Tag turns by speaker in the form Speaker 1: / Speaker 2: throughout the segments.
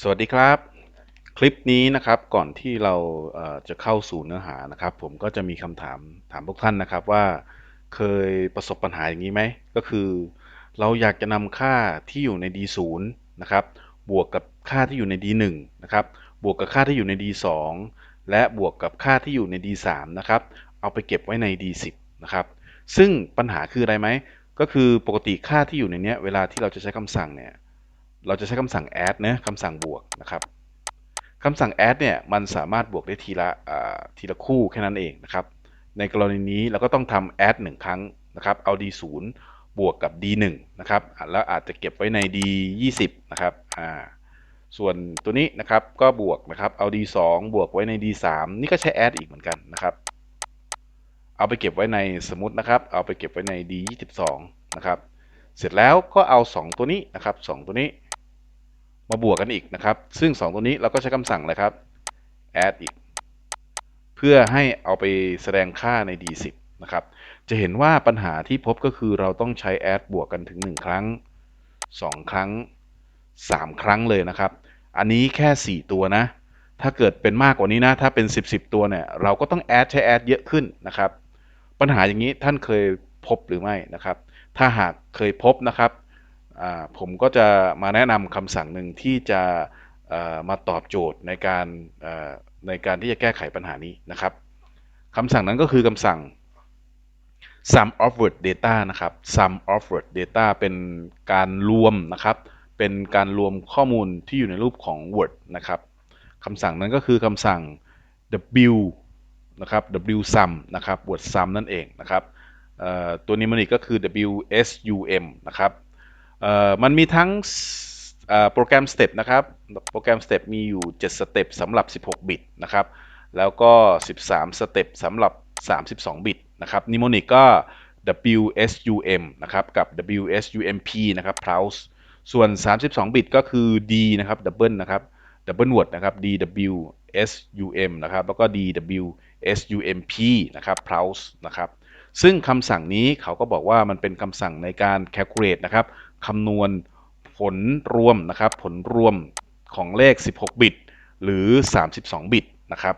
Speaker 1: สวัสดีครับ คลิปนี้นะครับก่อนที่เราจะเข้าสู่เนื้อหานะครับ ผมก็จะมีคำถามถามพวกท่านนะครับว่าเคยประสบปัญหาอย่างนี้ไหม ก็คือ เราอยากจะนำค่าที่อยู่ใน D0 นะครับบวกกับค่าที่อยู่ใน D1 นะครับบวกกับค่าที่อยู่ใน D2 และบวกกับค่าที่อยู่ใน D3 นะครับเอาไปเก็บไว้ใน D10 นะครับซึ่งปัญหาคืออะไรไหมก็คือปกติค่าที่อยู่ในนี้เวลาที่เราจะใช้คำสั่งเนี่ย เราจะใช้คำสั่ง add นะคำสั่งบวกนะครับคำสั่ง add เนี่ยมันสามารถบวกได้ทีละทีละคู่แค่นั้นเองนะครับ ในกรณีนี้เราก็ต้องทำ add 1 ครั้งนะครับเอา d 0บวกกับ d 1นะครับแล้วอาจจะเก็บไว้ใน d 20นะครับอ่าส่วนตัวนี้นะครับก็บวกนะครับเอา d 2บวกไว้ใน d 3นี่ก็ใช้ add อีกเหมือนกันนะครับ เอาไปเก็บไว้ในสมมตินะครับ เอาไปเก็บไว้ใน d 22นะครับ เสร็จแล้วก็เอา 2 ตัวนี้นะครับ 2 ตัวนี้ มาบวกกันอีกนะครับ ซึ่ง 2 ตัวนี้เราก็ใช้คำสั่งเลยครับ add อีก เพื่อให้เอาไปแสดงค่าใน d10 นะครับ จะเห็นว่าปัญหาที่พบก็คือเราต้องใช้ add บวกกันถึง 1 ครั้ง 2 ครั้ง 3 ครั้งเลยนะครับ อันนี้แค่ 4 ตัวนะ ถ้าเกิดเป็นมากกว่านี้นะ ถ้าเป็น 10 10 ตัวเนี่ย เราก็ต้อง add ใช้ add เยอะขึ้นนะครับ ปัญหาอย่างนี้ท่านเคยพบหรือไม่นะครับ ถ้าหากเคยพบนะครับ ผมก็จะมาแนะนำคำสั่งหนึ่งที่จะมาตอบโจทย์ในการในการที่จะแก้ไขปัญหานี้นะครับคำสั่งนั้นก็คือคำสั่ง sum of word data นะครับ sum of word data เป็นการรวมนะครับ เป็นการรวมข้อมูลที่อยู่ในรูปของ word นะครับคำสั่งนั้นก็คือคำสั่ง w นะครับ w sum นะครับ word sum นั่นเองนะครับตัวนี้มันอีกก็คือ WSUM นะครับ มันมีทั้งโปรแกรมสเต็ปนะครับ โปรแกรมสเต็ปมีอยู่ 7 สเต็ปสำหรับ 16 บิตนะครับ แล้วก็ 13 สเต็ปสำหรับ 32 บิตนะครับนิโมนิกก็ WSUM นะครับ กับ WSUMP นะครับ Pulse ส่วน 32 บิตก็คือ D นะครับ Double นะครับ Double Word นะครับ DWSUM นะครับ แล้วก็ DWSUMP นะครับ Pulse นะครับ ซึ่งคำสั่งนี้เขาก็บอกว่ามันเป็นคำสั่งในการ calculate นะครับ คำนวณผลรวมนะครับ ผลรวมของเลข 16 บิต หรือ 32 บิตนะครับ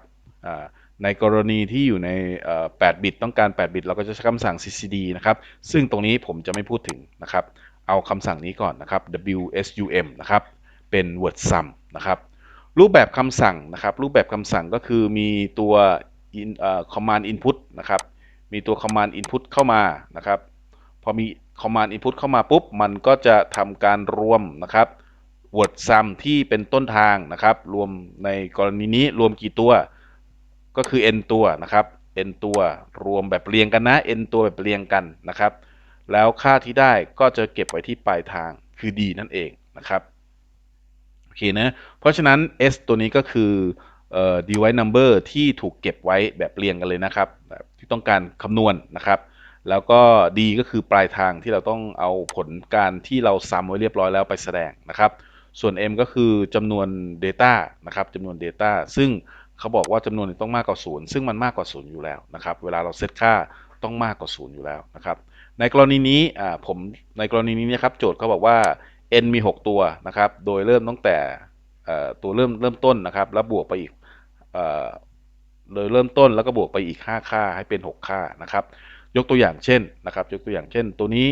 Speaker 1: ในกรณีที่อยู่ใน 8 บิต ต้องการ 8 บิต เราก็จะใช้คำสั่ง ccd นะครับ ซึ่งตรงนี้ผมจะไม่พูดถึงนะครับ เอาคำสั่งนี้ก่อนนะครับ wsum นะครับ เป็น word sum นะครับ รูปแบบคำสั่งนะครับ รูปแบบคำสั่งก็คือมีตัว command input นะครับ มีตัว command input เข้ามานะครับ พอมี command input เข้ามาปุ๊บ มันก็จะทำการรวมนะครับ word sum ที่เป็นต้นทางนะครับ รวมในกรณีนี้รวมกี่ตัว ก็คือ n ตัวนะครับ n ตัวรวมแบบเรียงกันนะ n ตัวแบบเรียงกันนะครับ แล้วค่าที่ได้ก็จะเก็บไว้ที่ปลายทางคือ d นั่นเองนะครับโอเคนะเพราะฉะนั้น s ตัวนี้ก็คือ device number ที่ถูกเก็บไว้แบบเรียงกันเลยนะครับ ที่ต้องการคำนวณนะครับ แล้วก็ D ก็คือปลายทางที่เราต้องเอาผลการที่เราซ้ำไว้เรียบร้อยแล้วไปแสดงนะครับ ส่วน M ก็คือจำนวน Data นะครับจำนวน Data ซึ่งเขาบอกว่าจำนวนต้องมากกว่า0ซึ่งมันมากกว่า0อยู่แล้วนะครับ เวลาเราเซตค่าต้องมากกว่า0อยู่แล้วนะครับ ในกรณีนี้ผมในกรณีนี้นะครับโจทย์เขาบอกว่า n มี 6 ตัวนะครับ โดยเริ่มตั้งแต่ตัวเริ่มเริ่มต้นนะครับ แล้วบวกไปอีกโดยเริ่มต้นแล้วก็บวกไปอีก 5 ค่าให้เป็น 6 ค่านะครับ ยกตัวอย่างเช่นนะครับ ยกตัวอย่างเช่น ตัวนี้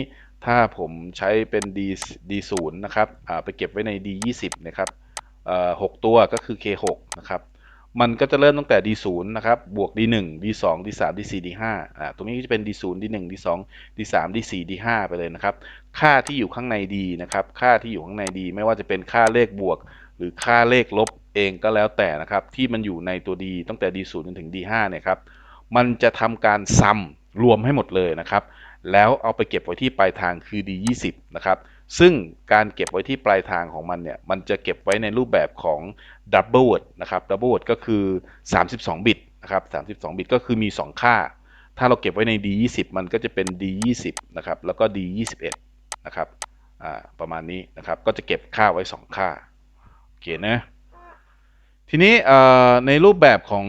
Speaker 1: ถ้าผมใช้เป็น d d0 นะครับไปเก็บไว้ใน d20 นะครับหกตัวก็คือ k6 นะครับมันก็จะเริ่มตั้งแต่ d0 นะครับบวก d1 d2 d3 d4 d5 อ่าตรงนี้จะเป็น d0 d1 d2 d3 d4 d5 ไปเลยนะครับ ค่าที่อยู่ข้างใน d นะครับ ค่าที่อยู่ข้างใน d ไม่ว่าจะเป็นค่าเลขบวก หรือค่าเลขลบเองก็แล้วแต่นะครับ ที่มันอยู่ในตัว d ตั้งแต่ d0 จนถึง d5 เนี่ยครับ มันจะทำการซัม รวมให้หมดเลยนะครับ แล้วเอาไปเก็บไว้ที่ปลายทางคือ d20 นะครับซึ่งการเก็บไว้ที่ปลายทางของมันเนี่ยมันจะเก็บไว้ในรูปแบบของ double word นะครับ double word ก็คือ 32 บิตนะครับ32 บิตก็คือมี 2 ค่า ถ้าเราเก็บไว้ใน d20 มันก็จะเป็น d20 นะครับแล้วก็ d21 นะครับประมาณนี้นะครับก็จะเก็บค่าไว้ 2 ค่าโอเคนะ ทีนี้ในรูปแบบของ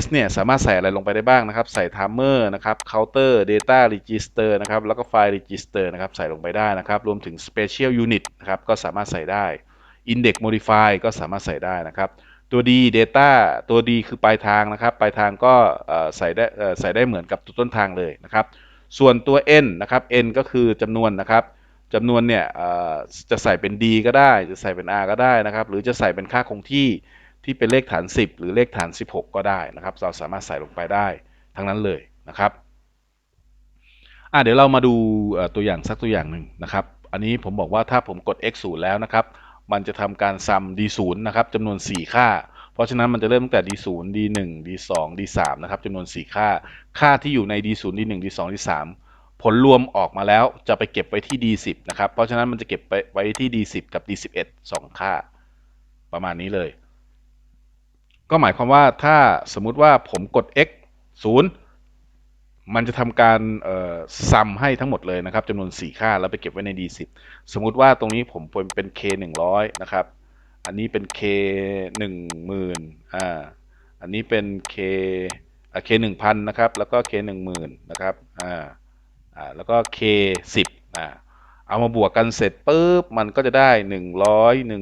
Speaker 1: S เนี่ยสามารถใส่อะไรลงไปได้บ้างนะครับ ใส่ timer นะครับ counter data register นะครับ แล้วก็ file register นะครับ ใส่ลงไปได้นะครับ รวมถึง special unit นะครับ ก็สามารถใส่ได้ index modify ก็สามารถใส่ได้นะครับ ตัว D data ตัว D คือปลายทางนะครับ ปลายทางก็ใส่ได้ใส่ได้เหมือนกับตัวต้นทางเลยนะครับ ส่วนตัว N นะครับ N ก็คือจำนวนนะครับจำนวนเนี่ยจะใส่เป็น D ก็ได้ จะใส่เป็น R ก็ได้นะครับ หรือจะใส่เป็นค่าคงที่ ที่เป็นเลขฐาน 10 หรือเลขฐาน 16 ก็ได้นะครับ เราสามารถใส่ลงไปได้ทั้งนั้นเลยนะครับ่ะเดี๋ยวเรามาดูตัวอย่างสักตัวอย่างหนึ่งนะครับ อันนี้ผมบอกว่าถ้าผมกด x 0แล้วนะครับ มันจะทำการซัม d 0นะครับจำนวน 4 ค่า เพราะฉะนั้นมันจะเริ่มตั้งแต่ d 0 d 1 d 2 d 3นะครับจำนวน 4 ค่า ค่าที่อยู่ใน d 0 d 1 d 2 d 3ผลรวมออกมาแล้วจะไปเก็บไว้ที่ d 10นะครับ เพราะฉะนั้นมันจะเก็บไปไว้ที่ d 10กับ d 11 2 ค่า ประมาณนี้เลย ก็หมายความว่าถ้าสมมุติว่าผมกด x 0 มันจะทำการซัมให้ทั้งหมดเลยนะครับจำนวน 4 ค่าแล้วไปเก็บไว้ใน D10 สมมุติว่าตรงนี้ผมเป็น K 100 นะครับ อันนี้เป็น K 10,000อ่าอันนี้เป็น K อ่า K 1,000นะครับ แล้วก็ K 10,000นะครับอ่าอ่าแล้วก็ K 10อ่าเอามาบวกกันเสร็จปุ๊บมันก็จะได้ 100 10,000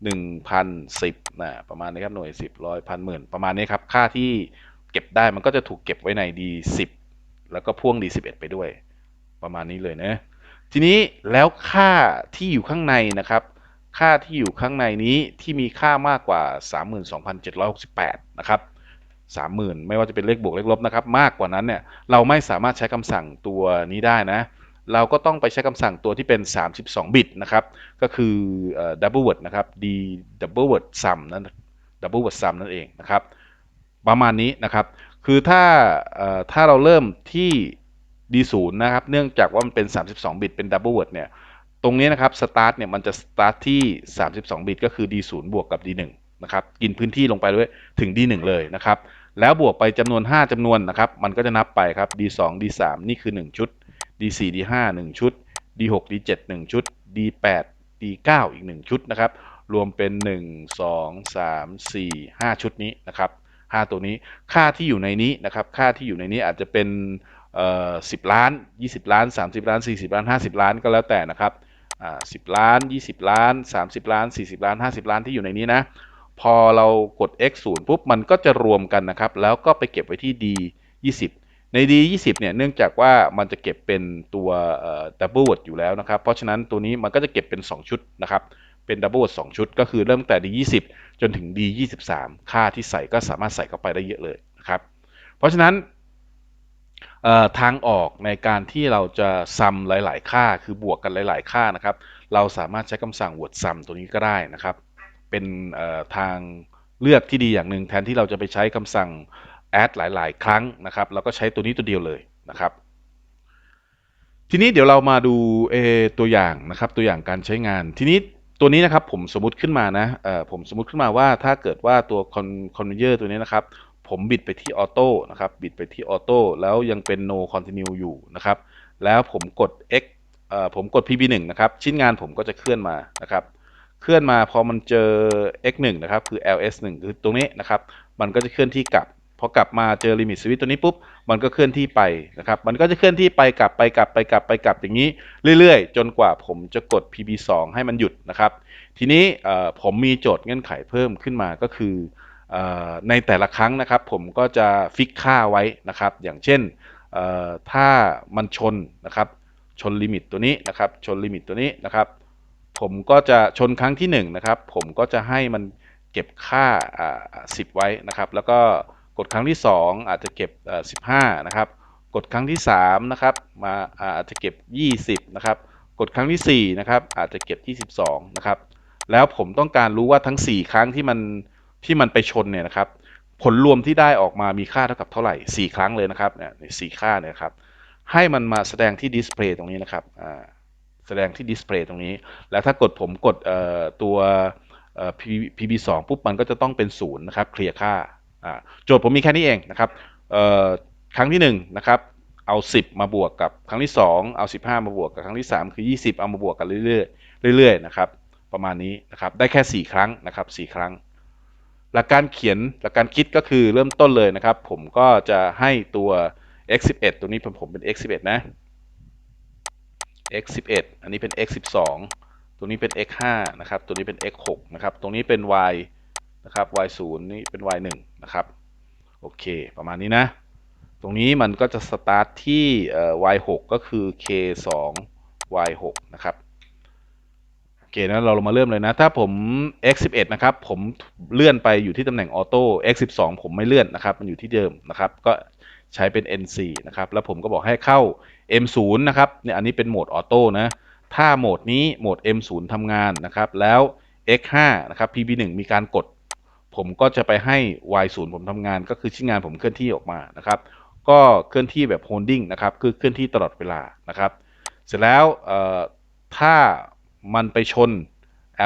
Speaker 1: 1,010 นะประมาณนี้ครับหน่วย 10ร้อยพันหมื่นประมาณนี้ครับ ค่าที่เก็บได้มันก็จะถูกเก็บไว้ใน D10 แล้วก็พ่วง D11 ไปด้วย ประมาณนี้เลยนะ ทีนี้แล้วค่าที่อยู่ข้างในนะครับ ค่าที่อยู่ข้างในนี้ที่มีค่ามากกว่า 32,768 นะครับ30,000 ไม่ว่าจะเป็นเลขบวกเลขลบนะครับ มากกว่านั้นเนี่ยเราไม่สามารถใช้คำสั่งตัวนี้ได้นะ เราก็ต้องไปใช้คำสั่งตัวที่เป็น 32 บิตนะครับ ก็คือ double word นะครับ d double word sum นั่น double word sum นั่นเองนะครับ ประมาณนี้นะครับ คือถ้าถ้าเราเริ่มที่ D0 นะครับ เนื่องจากว่ามันเป็น 32 บิตเป็น double word เนี่ย ตรงนี้นะครับ start เนี่ยมันจะ start ที่ 32 บิต ก็คือ D0 บวกกับ D1 นะครับ กินพื้นที่ลงไปด้วยถึง D1 เลยนะครับ แล้วบวกไปจำนวน 5จำนวนนะครับ มันก็จะนับไปครับ D2 D3 นี่คือ 1 ชุด D4 D5 1 ชุด D6 D7 1 ชุด D8 D9 อีก 1 ชุดนะครับ รวมเป็น 1 2 3 4 5 ชุดนี้นะครับ 5 ตัวนี้ค่าที่อยู่ในนี้นะครับ ค่าที่อยู่ในนี้อาจจะเป็นเอ่อ10ล้าน 20 ล้าน 30 ล้าน 40 ล้าน 50 ล้านก็แล้วแต่นะครับอ่า10ล้าน 20 ล้าน 30 ล้าน 40 ล้าน 50 ล้านที่อยู่ในนี้นะ พอเรากด x 0ปุ๊บมันก็จะรวมกันนะครับ แล้วก็ไปเก็บไว้ที่ d 20 ใน d 20 เนี่ยเนื่องจากว่ามันจะเก็บเป็นตัว double word อยู่แล้วนะครับ เพราะฉะนั้นตัวนี้มันก็จะเก็บเป็น 2 ชุดนะครับเป็น double word 2ชุด ก็คือเริ่มแต่ d 20 จนถึง d 23 ค่าที่ใส่ก็สามารถใส่เข้าไปได้เยอะเลยนะครับ เพราะฉะนั้นทางออกในการที่เราจะซัมหลาย ๆ ค่า คือบวกกันหลาย ๆ ค่านะครับ เราสามารถใช้คำสั่ง word sum ตัวนี้ก็ได้นะครับ เป็นทางเลือกที่ดีอย่างหนึ่งแทนที่เราจะไปใช้คำสั่ง add หลาย ๆ ครั้งนะครับ แล้วก็ใช้ตัวนี้ตัวเดียวเลยนะครับ ทีนี้เดี๋ยวเรามาดูเอตัวอย่างนะครับ ตัวอย่างการใช้งาน ทีนี้ตัวนี้นะครับผมสมมติขึ้นมานะผมสมมติขึ้นมาว่าถ้าเกิดว่าตัวคอนคอนเวเยอร์ตัวนี้นะครับ ผมบิดไปที่ออโต้นะครับ บิดไปที่ออโต้แล้วยังเป็น no continue อยู่นะครับ แล้วผมกด x ผมกด pb1 นะครับ ชิ้นงานผมก็จะเคลื่อนมานะครับ เคลื่อนมาพอมันเจอ x1 นะครับ คือ ls1 คือตรงนี้นะครับ มันก็จะเคลื่อนที่กลับ พอกลับมาเจอลิมิตสวิตตัวนี้ปุ๊บมันก็เคลื่อนที่ไปนะครับ มันก็จะเคลื่อนที่ไปกลับไปกลับไปกลับไปกลับอย่างนี้ เรื่อยๆ จนกว่าผมจะกด pb2 ให้มันหยุดนะครับ ทีนี้ผมมีโจทย์เงื่อนไขเพิ่มขึ้นมาก็คือในแต่ละครั้งนะครับ ผมก็จะฟิกค่าไว้นะครับ อย่างเช่นถ้ามันชนนะครับ ชนลิมิตตัวนี้นะครับ ชนลิมิตตัวนี้นะครับ ผมก็จะชนครั้งที่1นนะครับ ผมก็จะให้มันเก็บค่า10 ไว้นะครับ แล้วก็ ดครั้งที่ 2 อาจจะเก็บ15นะครับ กดครั้งที่3นะครับมาอาจจะเก็บ 20นะครับ กดครั้งที่4นะครับอาจจะเก็บ 22นะครับ แล้วผมต้องการรู้ว่าทั้ง 4 ครั้งที่มันที่มันไปชนเนี่ยนะครับ ผลรวมที่ได้ออกมามีค่าเท่ากับเท่าไหร่ 4 ครั้งเลยนะครับเนี่ยสี่ค่าเนี่ยครับ ให้มันมาแสดงที่ดิสเพลย์ตรงนี้นะครับแสดงที่ดิสเพลย์ตรงนี้ แล้วถ้ากดผมกดตัว pb2 ปุ๊บมันก็จะต้องเป็น0นะครับ เคลียร์ค่า โจทย์ผมมีแค่นี้เองนะครับครั้งที่1นะครับเอา 10 มาบวกกับครั้งที่ 2 เอา 15 มาบวกกับครั้งที่ 3 คือ 20 เอามาบวกกันเรื่อยๆเรื่อยๆนะครับประมาณนี้นะครับได้แค่ 4 ครั้งนะครับ4ครั้ง หลักการเขียนหลักการคิดก็คือเริ่มต้นเลยนะครับ ผมก็จะให้ตัว x 11ตัวนี้ผมเป็น x 11นะ x 11อันนี้เป็น x 12ตัวนี้เป็น x 5นะครับตัวนี้เป็น x 6นะครับตรงนี้เป็น y นะครับ y 0นี่เป็น y 1นะครับ โอเค ประมาณนี้นะ ตรงนี้มันก็จะสตาร์ทที่ y 6ก็คือ k 2 y 6นะครับ โอเคนะ เรามาเริ่มเลยนะ ถ้าผม x 11นะครับ ผมเลื่อนไปอยู่ที่ตำแหน่งออโต้ x 12ผมไม่เลื่อนนะครับ มันอยู่ที่เดิมนะครับ ก็ใช้เป็น n 4นะครับ แล้วผมก็บอกให้เข้า m 0นะครับ เนี่ย อันนี้เป็นโหมดออโต้นะ ถ้าโหมดนี้โหมด m 0ทำงานนะครับ แล้ว x 5นะครับ pb 1มีการกด ผมก็จะไปให้ y 0 ผมทำงานก็คือชิ้นงานผมเคลื่อนที่ออกมานะครับ ก็เคลื่อนที่แบบ holding นะครับ คือเคลื่อนที่ตลอดเวลานะครับ เสร็จแล้วถ้ามันไปชน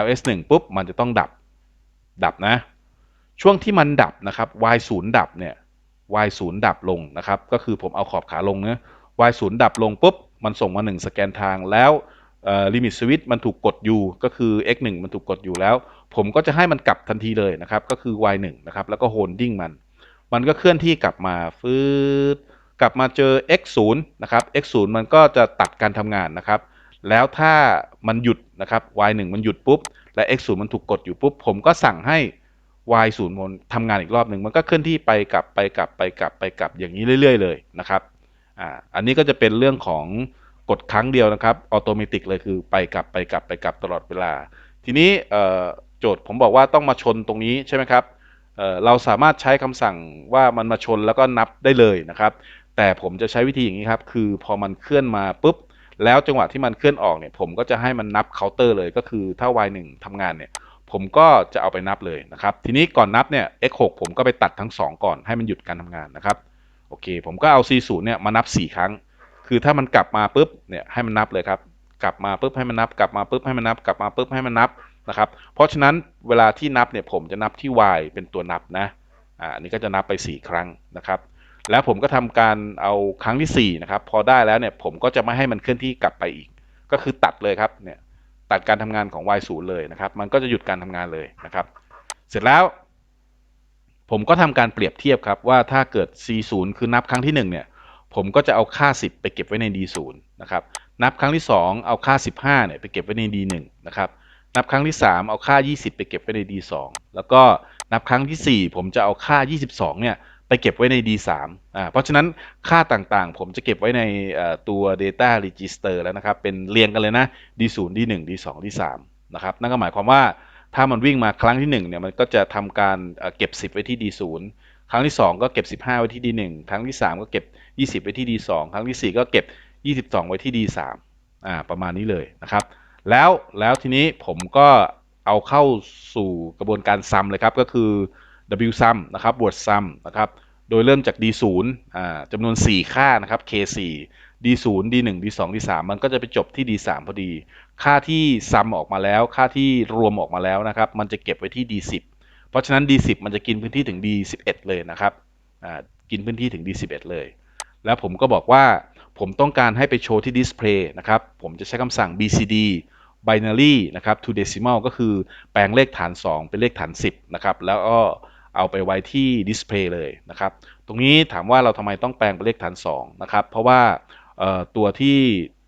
Speaker 1: ls 1 ปุ๊บ มันจะต้องดับ ดับนะ ช่วงที่มันดับนะครับ y 0 ดับเนี่ย y 0 ดับลงนะครับ ก็คือผมเอาขอบขาลงเนะ y 0 ดับลงปุ๊บ มันส่งมา 1 สแกนทางแล้วลิมิตสวิตมันถูกกดอยู่ ก็คือ x 1 มันถูกกดอยู่แล้ว ผมก็จะให้มันกลับทันทีเลยนะครับ ก็คือ y 1 นะครับ แล้วก็โฮลดิ้งมัน มันก็เคลื่อนที่กลับมาฟืดกลับมาเจอ x 0 นะครับ x 0 มันก็จะตัดการทำงานนะครับ แล้วถ้ามันหยุดนะครับ y 1 มันหยุดปุ๊บ และ x 0 มันถูกกดอยู่ปุ๊บ ผมก็สั่งให้ y 0 มันทำงานอีกรอบหนึ่ง มันก็เคลื่อนที่ไปกลับไปกลับไปกลับไปกลับอย่างนี้เรื่อย ๆ เลยนะครับ อ่า อันนี้ก็จะเป็นเรื่องของกดครั้งเดียวนะครับ ออโตเมติกเลยคือไปกลับไปกลับไปกลับตลอดเวลา ทีนี้ โจทย์ผมบอกว่าต้องมาชนตรงนี้ใช่ไหมครับเเราสามารถใช้คำสั่งว่ามันมาชนแล้วก็นับได้เลยนะครับ แต่ผมจะใช้วิธีอย่างนี้ครับ คือพอมันเคลื่อนมาปุ๊บ แล้วจังหวะที่มันเคลื่อนออกเนี่ย ผมก็จะให้มันนับเคาน์เตอร์เลยก็คือถ้า y 1ทำงานเนี่ย ผมก็จะเอาไปนับเลยนะครับ ทีนี้ก่อนนับเนี่ย x 6ผมก็ไปตัดทั้ง 2 ก่อนให้มันหยุดการทำงานนะครับ โอเค ผมก็เอา c 0เนี่ยมานับ 4 ครั้ง คือถ้ามันกลับมาปุ๊บเนี่ยให้มันนับเลยครับ กลับมาปุ๊บให้มันนับ กลับมาปุ๊บให้มันนับ กลับมาปุ๊บให้มันนับ นะครับ เพราะฉะนั้นเวลาที่นับเนี่ยผมจะนับที่ y เป็นตัวนับนะอ่าอันนี้ก็จะนับไป 4 ครั้งนะครับ แล้วผมก็ทำการเอาครั้งที่4นะครับพอได้แล้วเนี่ยผมก็จะไม่ให้มันเคลื่อนที่กลับไปอีก ก็คือตัดเลยครับเนี่ยตัดการทำงานของ y 0เลยนะครับ มันก็จะหยุดการทำงานเลยนะครับ เสร็จแล้ว ผมก็ทำการเปรียบเทียบครับว่าถ้าเกิด c 0คือนับครั้งที่1เนี่ยผมก็จะเอาค่า 10 ไปเก็บไว้ใน d 0นะครับนับครั้งที่ 2 เอาค่า 15เนี่ยไปเก็บไว้ใน d 1นะครับ นับครั้งที่ 3 เอาค่า 20 ไปเก็บไว้ใน d 2 แล้วก็นับครั้งที่ 4 ผมจะเอาค่า 22 เนี่ยไปเก็บไว้ใน d 3 อ่าเพราะฉะนั้นค่าต่างๆ ผมจะเก็บไว้ในตัว data register แล้วนะครับ เป็นเรียงกันเลยนะ d 0 d 1 d 2 d 3 นะครับนั่นก็หมายความว่าถ้ามันวิ่งมาครั้งที่1เนี่ยมันก็จะทำการเก็บ 10 ไว้ที่ d 0 ครั้งที่ 2 ก็เก็บ 15 ไว้ที่ d 1 ครั้งที่ 3 ก็เก็บ 20 ไว้ที่ d 2 ครั้งที่ 4 ก็เก็บ 22 ไว้ที่ d 3 อ่าประมาณนี้เลยนะครับ แล้วแล้วทีนี้ผมก็เอาเข้าสู่กระบวนการซัมเลยครับ ก็คือ w sum นะครับบวก sum นะครับ โดยเริ่มจาก d 0 อ่าจำนวน 4 ค่านะครับ k 4 d 0 d 1 d 2 d 3 มันก็จะไปจบที่ d 3 พอดี ค่าที่ซัมออกมาแล้ว ค่าที่รวมออกมาแล้วนะครับ มันจะเก็บไว้ที่ d 10 เพราะฉะนั้น d 10 มันจะกินพื้นที่ถึง d 11 เลยนะครับอ่ากินพื้นที่ถึง d 11 เลย แล้วผมก็บอกว่าผมต้องการให้ไปโชว์ที่ display นะครับ ผมจะใช้คำสั่ง bcd binary นะครับ to decimal ก็คือแปลงเลขฐาน 2 เป็นเลขฐาน 10 นะครับ แล้วก็เอาไปไว้ที่ display เลยนะครับ ตรงนี้ถามว่าเราทำไมต้องแปลงเป็นเลขฐาน 2 นะครับ เพราะว่าตัวที่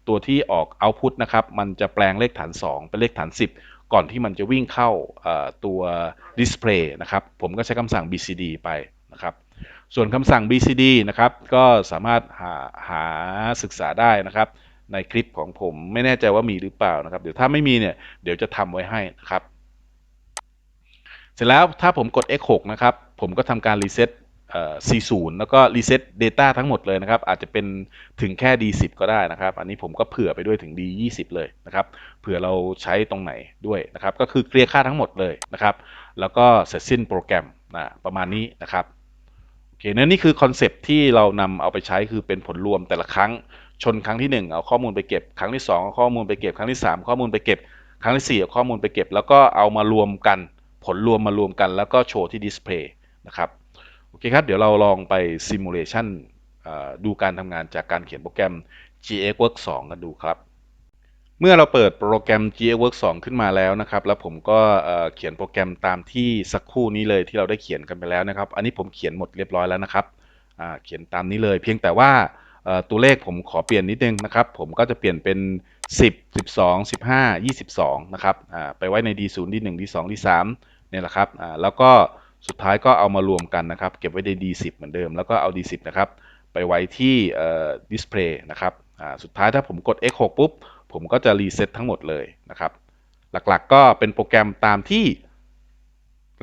Speaker 1: ตัวที่ออก output นะครับ มันจะแปลงเลขฐาน 2 เป็นเลขฐาน 10 ก่อนที่มันจะวิ่งเข้าตัว display นะครับ ผมก็ใช้คำสั่ง bcd ไปนะครับส่วนคำสั่ง bcd นะครับ ก็สามารถหาหาศึกษาได้นะครับ ในคลิปของผมไม่แน่ใจว่ามีหรือเปล่านะครับ เดี๋ยวถ้าไม่มีเนี่ยเดี๋ยวจะทำไว้ให้นะครับ เสร็จแล้วถ้าผมกด x6 นะครับ ผมก็ทำการรีเซ็ต C0 แล้วก็รีเซ็ต Data ทั้งหมดเลยนะครับ อาจจะเป็นถึงแค่ D10 ก็ได้นะครับ อันนี้ผมก็เผื่อไปด้วยถึง D20 เลยนะครับเผื่อเราใช้ตรงไหนด้วยนะครับ ก็คือเคลียร์ค่าทั้งหมดเลยนะครับ แล้วก็เสร็จสิ้นโปรแกรมนะประมาณนี้นะครับโอเคนั่นนี่คือคอนเซปที่เรานำเอาไปใช้คือเป็นผลรวมแต่ละครั้ง ชนครั้งที่ 1 เอาข้อมูลไปเก็บ ครั้งที่ 2 เอาข้อมูลไปเก็บ ครั้งที่ 3 ข้อมูลไปเก็บ ครั้งที่ 4 เอาข้อมูลไปเก็บ แล้วก็เอามารวมกัน ผลรวมมารวมกัน แล้วก็โชว์ที่ดิสเพลย์นะครับ โอเคครับ เดี๋ยวเราลองไปซิมูเลชันดูการทำงานจากการเขียนโปรแกรม GXWork 2 กันดูครับ เมื่อเราเปิดโปรแกรม GXWork 2 ขึ้นมาแล้วนะครับ แล้วผมก็เขียนโปรแกรมตามที่สักครู่นี้เลยที่เราได้เขียนกันไปแล้วนะครับ อันนี้ผมเขียนหมดเรียบร้อยแล้วนะครับ เขียนตามนี้เลย เพียงแต่ว่าเตัวเลขผมขอเปลี่ยนนิดนึงนะครับ ผมก็จะเปลี่ยนเป็น 10 12 15 22 นะครับไปไว้ใน D0 D1 D2 D3 เนี่ยแหละครับแล้วก็สุดท้ายก็เอามารวมกันนะครับ เก็บไว้ใน D10 เหมือนเดิม แล้วก็เอา D10 นะครับ ไปไว้ที่เอ่อ display นะครับสุดท้ายถ้าผมกด X6 ปุ๊บ ผมก็จะรีเซ็ตทั้งหมดเลยนะครับ หลักๆก็เป็นโปรแกรมตามที่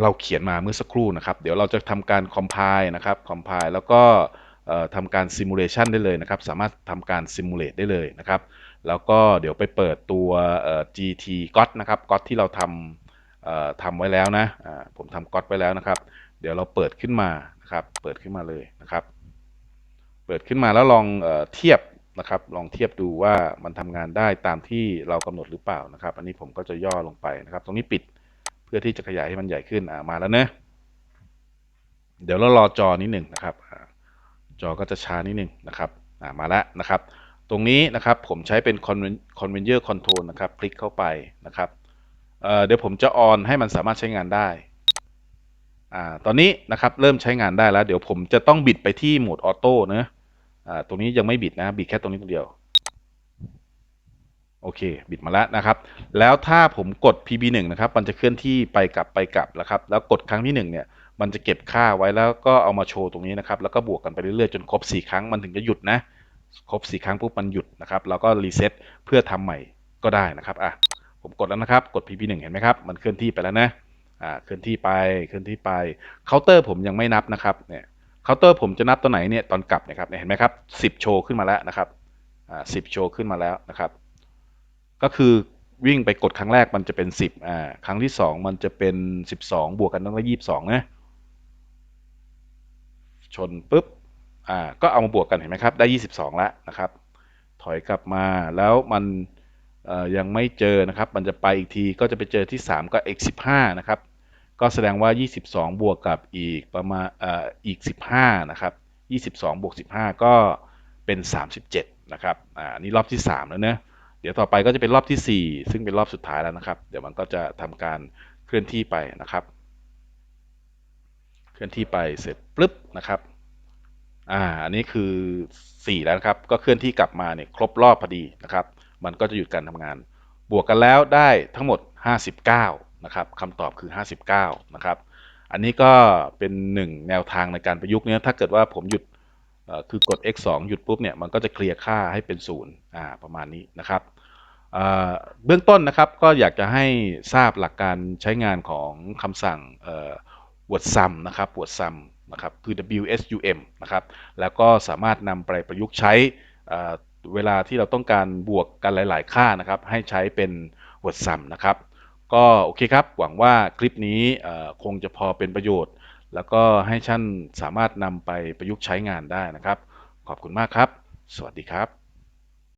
Speaker 1: เราเขียนมาเมื่อสักครู่นะครับ เดี๋ยวเราจะทำการ compile นะครับ compile แล้วก็ ทำการ simulation ได้เลยนะครับ สามารถทำการ simulate ได้เลยนะครับ แล้วก็เดี๋ยวไปเปิดตัว GT GOT นะครับ GOT ที่เราทำทำไว้แล้วนะผมทำ GOT ไว้แล้วนะครับ เดี๋ยวเราเปิดขึ้นมานะครับ เปิดขึ้นมาเลยนะครับ เปิดขึ้นมาแล้วลองเออเทียบนะครับ ลองเทียบดูว่ามันทำงานได้ตามที่เรากำหนดหรือเปล่านะครับ อันนี้ผมก็จะย่อลงไปนะครับ ตรงนี้ปิดเพื่อที่จะขยายให้มันใหญ่ขึ้นมาแล้วเนะเดี๋ยวเรารอจอนิดหนึ่งนะครับ จอก็จะช้านิดนึงนะครับอ่ามาแล้วนะครับ ตรงนี้นะครับผมใช้เป็น Conven- conveyor control นะครับ คลิกเข้าไปนะครับเเดี๋ยวผมจะออนให้มันสามารถใช้งานได้อ่าตอนนี้นะครับเริ่มใช้งานได้แล้ว เดี๋ยวผมจะต้องบิดไปที่โหมดออโต้นะอ่าตรงนี้ยังไม่บิดนะบิดแค่ตรงนี้ตรงเดียวโอเค บิดมาแล้วนะครับ แล้วถ้าผมกด PB1 นะครับ มันจะเคลื่อนที่ไปกลับไปกลับแล้วครับ แล้วกดครั้งที่ 1 เนี่ย มันจะเก็บค่าไว้แล้วก็เอามาโชว์ตรงนี้นะครับ แล้วก็บวกกันไปเรื่อยๆจนครบ 4 ครั้งมันถึงจะหยุดนะ ครบ 4 ครั้งปุ๊บมันหยุดนะครับแล้วก็รีเซ็ตเพื่อทำใหม่ก็ได้นะครับ อะ ผมกดแล้วนะครับ กด PB1 เห็นไหมครับ มันเคลื่อนที่ไปแล้วนะ อ่า เคลื่อนที่ไป เคลื่อนที่ไป เคาน์เตอร์ผมยังไม่นับนะครับ เนี่ย เคาน์เตอร์ผมจะนับตัวไหนเนี่ยตอนกลับนะครับ เห็นไหมครับ 10 โชว์ขึ้นมาแล้วนะครับ อ่า10โชว์ขึ้นมาแล้วนะครับ ก็คือวิ่งไปกดครั้งแรกมันจะเป็น 10 อ่า ครั้งที่ 2 มันจะเป็น 12 บวกกันต้องได้22 นะ ชนปุ๊บอ่าก็เอามาบวกกันเห็นไหมครับได้ 22แล้วนะครับ ถอยกลับมาแล้วมันยังไม่เจอนะครับ มันจะไปอีกทีก็จะไปเจอที่ 3 ก็ x 15นะครับ ก็แสดงว่า 22 บวกกับอีกประมาณอ่ออีก 15 นะครับ 22 บวก 15 ก็เป็น 37 นะครับ อ่านนี้รอบที่ 3 แล้วเนอะเดี๋ยวต่อไปก็จะเป็นรอบที่ 4 ซึ่งเป็นรอบสุดท้ายแล้วนะครับ เดี๋ยวมันก็จะทำการเคลื่อนที่ไปนะครับ เคลื่อนที่ไปเสร็จปุ๊บนะครับ อ่า อันนี้คือ 4 แล้วนะครับ ก็เคลื่อนที่กลับมาเนี่ยครบรอบพอดีนะครับ มันก็จะหยุดการทำงาน บวกกันแล้วได้ทั้งหมด 59 นะครับคำตอบคือ 59 นะครับ อันนี้ก็เป็นหนึ่งแนวทางในการประยุกต์เนี่ยถ้าเกิดว่าผมหยุดอ่อคือกด x 2หยุดปุ๊บเนี่ยมันก็จะเคลียร์ค่าให้เป็นศูนย์อ่าประมาณนี้นะครับเอ่อเบื้องต้นนะครับก็อยากจะให้ทราบหลักการใช้งานของคำสั่งอ่อ word sum นะครับ word sum นะครับคือ WSUM นะครับแล้วก็สามารถนำไปประยุกต์ใช้เวลาที่เราต้องการบวกกันหลาย ๆ ค่านะครับ ให้ใช้เป็น word sum นะครับ ก็โอเคครับ หวังว่าคลิปนี้คงจะพอเป็นประโยชน์ แล้วก็ให้ท่านสามารถนำไปประยุกต์ใช้งานได้นะครับ ขอบคุณมากครับ สวัสดีครับ